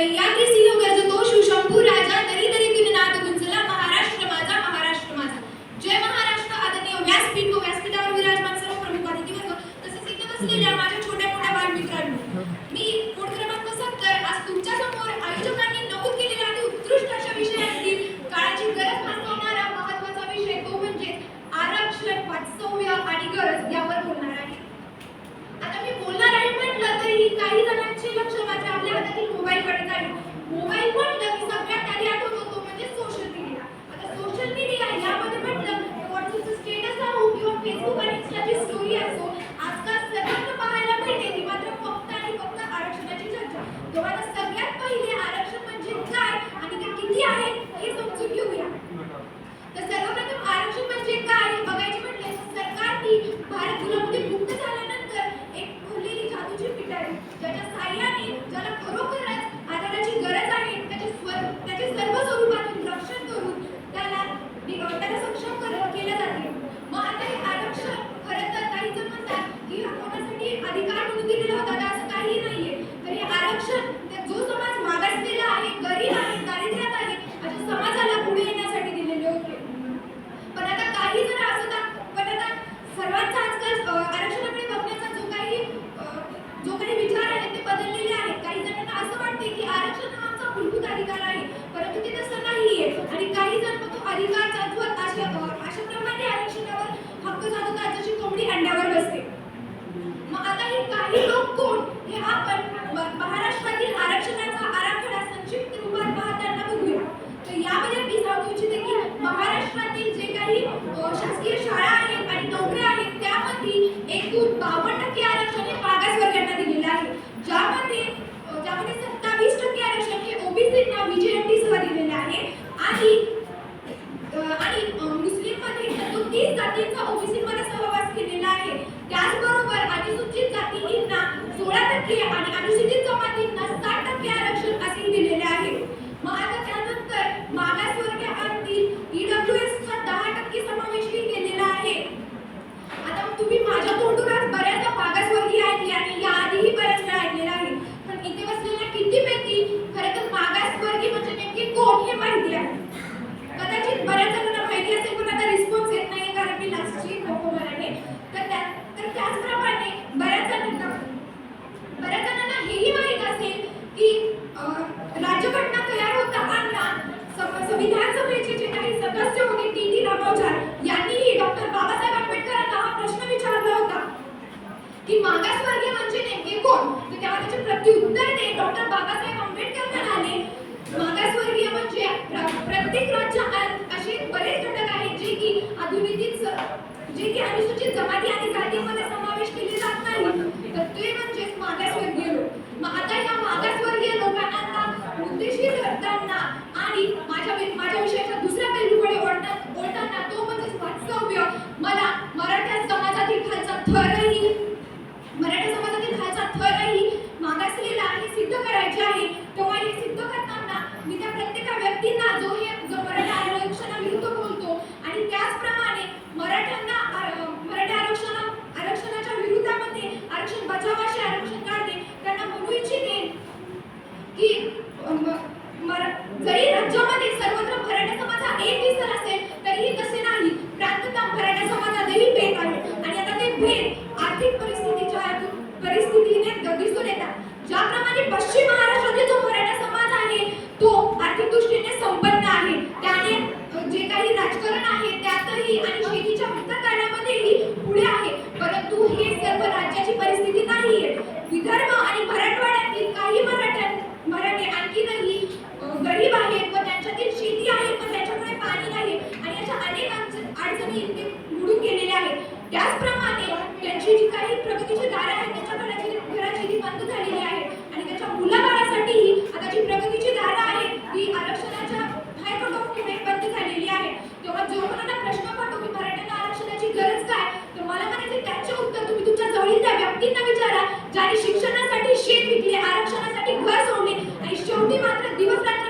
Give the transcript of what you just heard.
कल्याणी सिंह गरजतो शिवशंभू राजा तरी तरी किन नाद गुंजला महाराष्ट्र माझा महाराष्ट्र माझा. जय महाराष्ट्र आदरणीय व्यासपीठ व्यासपीठावर विराजमान सर्व प्रमुख अतिथी वर्ग. तसेच इथे बसलेल्या माझ्या ज्याच्या साह्याने ज्याला खरोखर अधिकार जातवत असल्यावर अशा प्रमाणे आरक्षणावर हक्क जातो त्याच्याशी कोंबडी अंड्यावर बसते. मग आता हे काही लोक कोण? हे आपण महाराष्ट्रातील आरक्षणाचा आराखडा संक्षिप्त रूपात पाहताना बघूया. तर यामध्ये मी सांगू इच्छिते की महाराष्ट्रातील जे काही शासकीय शाळा आहेत आणि नोकऱ्या आहेत त्यामध्ये एकूण बावन्न टक्के आरक्षण हे मागासवर्गांना दिलेलं आहे. ज्यामध्ये ज्यामध्ये सत्तावीस टक्के आरक्षण हे ओबीसींना बीजेएमटीसह दिलेलं आहे. आणि जातींचा ओबीसीमध्ये सहवास केलेला आहे. त्याचबरोबर अनुसूचित जातींना सोळा टक्के आणि अनुसूचित जमातींना साठ टक्के आरक्षण असे दिलेले आहे. मग त्यानंतर मागासवर्गीयांतील ईडब्ल्यू एसचा दहा टक्के आहे. आता तुम्ही माझ्या तोंडून बऱ्याचदा मागासवर्गीय ऐकले आणि याआधीही बऱ्याच वेळा ऐकलेला आहे. पण इथे बसलेल्या किती खरं तर मागासवर्गीय म्हणजे नेमके कोण हे माहिती आहे? कदाचित बऱ्याच की राज्य राज्यघटना तयार होता आणला संविधान सभेचे जे काही सदस्य होते टी टी रामावचार यांनीही डॉक्टर बाबासाहेब आंबेडकरांना हा प्रश्न विचारला होता. की मागासवर्गीय म्हणजे नेमके कोण? तर तेव्हा त्याचे प्रत्युत्तर दे डॉक्टर बाबासाहेब आंबेडकर म्हणाले मागासवर्गीय म्हणजे प्रत्येक राज्य असे बरेच घटक आहेत जे की अनुसूचित जे की अनुसूचित जमाती दिसून येतात. ज्याप्रमाणे पश्चिम महाराष्ट्र ज्याने शिक्षणासाठी शेत विकले आरक्षणासाठी घर सोडले. आणि शेवटी मात्र दिवस रात्र